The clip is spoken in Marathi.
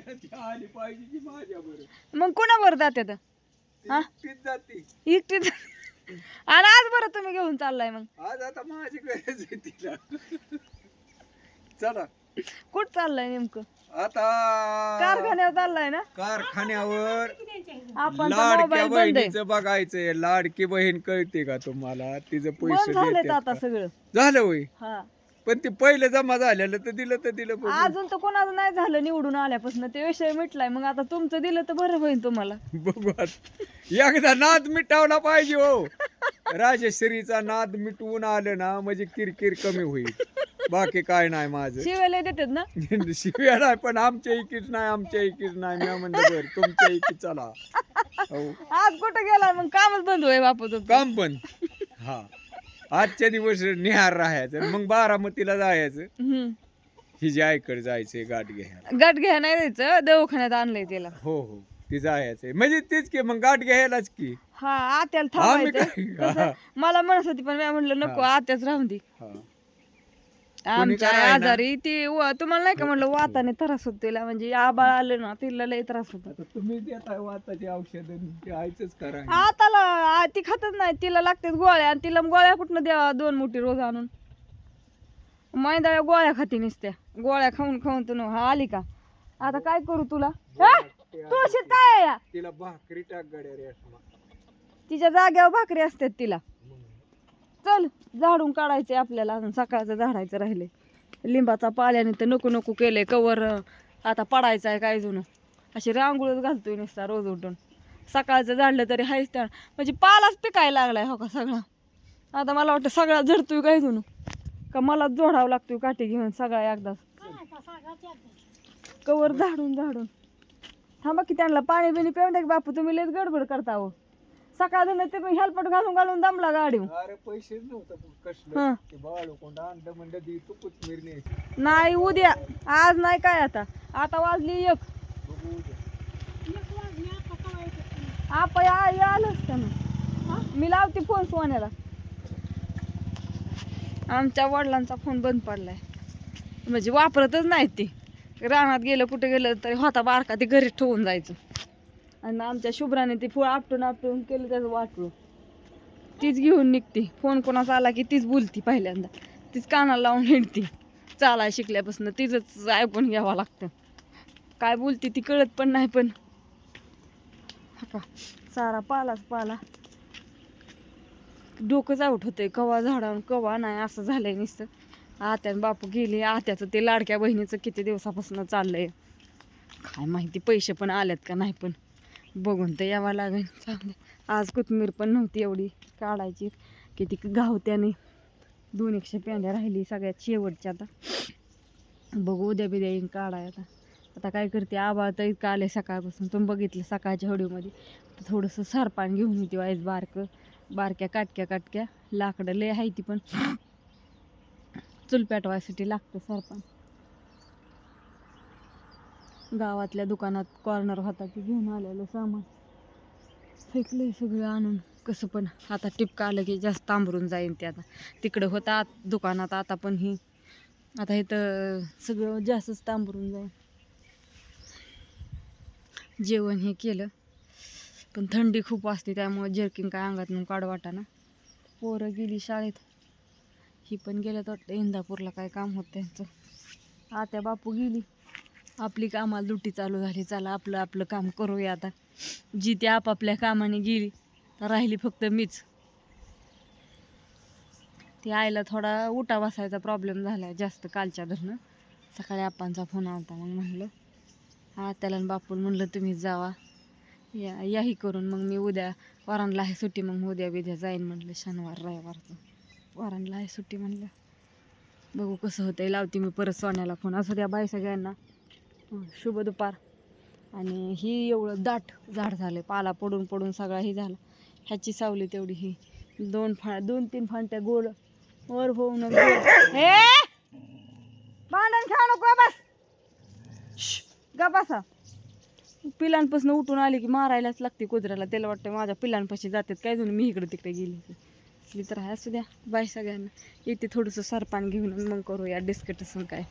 ती आली पाहिजे की माझ्या बरं मग कोणावर जात्यात? हा? तीच जाते. आणि आज बरं तुम्ही घेऊन चाललाय मग. आज आता माझी गरज आहे तिला. चला. कुठं चाललाय नेमकं? आता कारखान्यावर चाललाय ना? कारखान्यावर आपण लाडक्या मोबाईल बंद आहे. बहिणीचं बघायचंय. लाडकी बहीण कळते का तुम्हाला? तिचं बंद पैसे झालेत आता का? सगळं. झालं होय? हा. पण ते पहिलं जमा झालेलं तर दिलं तर दिलं बघू. अजून तर कोणाचं नाही झालं निवडून आल्यापासून ते विषय मिटलाय. मग आता तुमचं दिलं तर बरं होईल तुम्हाला. बघू आता. एकदा नाद मिटावला पाहिजे हो. राजश्रीचा नाद मिटवून आलं ना म्हणजे किरकिर कमी होईल. बाकी काय नाही माझं. शिवायला देतात ना? शिव्या नाही पण आमच्या इकीच नाही आमच्या इकीच नाही. मी म्हणलं बर तुमच्या इकी चला. हो आज कुठं गेलाय मग कामच बंद होय बापू तुमचं. काम पण हा. आजच्या दिवस निहार राहायचं मग बारामतीला जायचं. हम्म. हिजी आईकडे जायचंय गाठ घ्यायला. गाठ घ्या नाही द्यायचं दवाखान्यात आणलंय त्याला हो हो. ती जायचंय म्हणजे तीच की मग गाठ घ्यायलाच की. हा आत्याला आम्ही थांबायचं. काय कसं, मला म्हणत होती पण मी म्हणलं नको हा. आत्याच राहून दे. हा. आमच्या? आजारी ती व- तुम्हाला नाही का म्हणलं वाताने त्रास होत तिला म्हणजे आबाळ आलं ना तिला लय त्रास होतो. आता तुम्ही देताय वाताची औषध ते आयच करा आताला आ- ती खातच नाही तिला लागतात गोळ्या आणि तिला गोळ्या कुठनं द्यावा दोन मोठी रोज आणून. मैदा गोळ्या खाती नुसत्या. गोळ्या खाऊन खाऊन तू हा आली का? आता काय करू तुला? हा? तुळशीत काय आहे? या? तिला भाकरी टाक गड्या रेशमा तिच्या जाग्यावर भाकरी असतात तिला. चल झाडून काढायचे आपल्याला. अजून सकाळचं झाडायचं राहिले लिंबाचा पाल्याने तर नको नको केलंय. कवर आता पडायचं आहे काय जुनं. अशी रांगोळच घालतोय नुसता रोज उठून. सकाळचं झाडलं तरी हायच त्या म्हणजे पालाच पिकायला लागलाय हो का सगळा? आता मला वाटतं सगळा झडतोय काय जुनू? का मला जोडावं लागतोय काठी घेऊन सगळा एकदाच. कवर झाडून झाडून. थांबा की त्यांना पाणी बिणी पिऊन द्या की बापू तुम्ही लयच गडबड करता हो सकाळ झालं ते पण हेल्पट घालून घालून दमला गाडी अरे पैसे नव्हतं हं. कसलं? ते बाळू कोंड आणलं म्हणलं दी तू कोथमीर न्यायची नाही उद्या. आज नाही काय आता. आता वाजली एक. आलंच का ना मी लावते फोन सोन्याला. आमच्या वडिलांचा फोन बंद पडलाय. म्हणजे वापरतच नाहीत ते. रानात गेलं कुठे गेलं तरी होता बारका ते घरीच ठेवून जायचं. आणि आमच्या शुभ्राने ते फुळ आपटून आपटून केलं त्याचं वाटलं. तीच घेऊन निघते. फोन कोणाचा आला की तीच बोलती पहिल्यांदा. तीच कानाला लावून हिंडती. चालाय शिकल्यापासून तिचंच ऐकून घ्यावं लागतं. काय बोलते ती कळत पण नाही पण. हा का? सारा पालाच पाला. डोकंच आउट होतंय. कवा झाडावर कवा नाही असं झालंय नुसतं. आत्यान बापू गेले. आत्याचं ते लाडक्या बहिणीचं किती दिवसापासून चाललंय. काय माहिती पैसे पण आलेत का नाही पण. बघून तर यावं लागेल. चांगलं. आज कोथमीर पण नव्हती एवढी काढायची. किती गावत्याने दोन एकशे पेंड्या राहिली सगळ्यात शेवटच्या आता. बघू उद्या बिद्या येईन काढाय आता. आता काय करते आबाळ तर इतकं आले सकाळपासून. तुम्ही बघितलं सकाळच्या हडीमध्ये थोडंसं सरपान घेऊन येते वाईस बारकं. बारक्या काटक्या काटक्या. लाकडं लय आहे ती पण. चूल पेटवायसाठी लागतं सरपान गावातल्या दुकानात कॉर्नर होता की घेऊन आलेलं सामान. फेकलंय सगळं आणून. कसं पण. आता टिपका आलं की जास्त तांबरून जाईन ते आता. तिकडं होतं आत दुकानात आता पण ही. आता इथं सगळं जास्तच तांबरून जाईल जेवण हे केलं. पण थंडी खूप असते त्यामुळे जर्किंग काय अंगातून काढ वाटाना पोरं गेली शाळेत. ही पण गेल्यात वाटतं इंदापूरला काय काम होतं त्यांचं. आत्या बापू गेली. आपली कामाला दुटी चालू झाली चला आपलं आपलं काम करूया आता. जी ती आपापल्या कामाने गेली तर राहिली फक्त मीच. ती आईला थोडा उठा बसायचा प्रॉब्लेम झाला जास्त कालच्या धरणं. सकाळी आपांचा फोन आला मग म्हणलं हा त्याला आणि बापून म्हणलं तुम्ही जावा. या याही करून मग मी उद्या वारांला आहे सुट्टी मग उद्या बिद्या जाईन म्हटलं शनिवार रविवारचं वारांला आहे सुट्टी म्हणलं. बघू कसं होतंय लावते मी परत सोन्याला फोन असं द्या बाय सगळ्यांना. शुभ दुपार. आणि ही एवढं दाट झाड झालं पाला पडून पडून सगळा ही झाला. ह्याची सावली तेवढी ही. दोन फा दोन तीन फांट्या गोड. वर होऊन हे भांडण खेळू नको बस. गा बसा. पिलांपासून उठून आली की मारायलाच लागते कुत्र्याला त्याला वाटतं माझ्या पिलांपाशी जातात काय जणू मी इकडे तिकडे गेली असली तर आहे असू द्या. बाय सगळ्यांना. इथे थोडंसं सरपान घेऊन आणि मग करूया डिस्कटसन काय.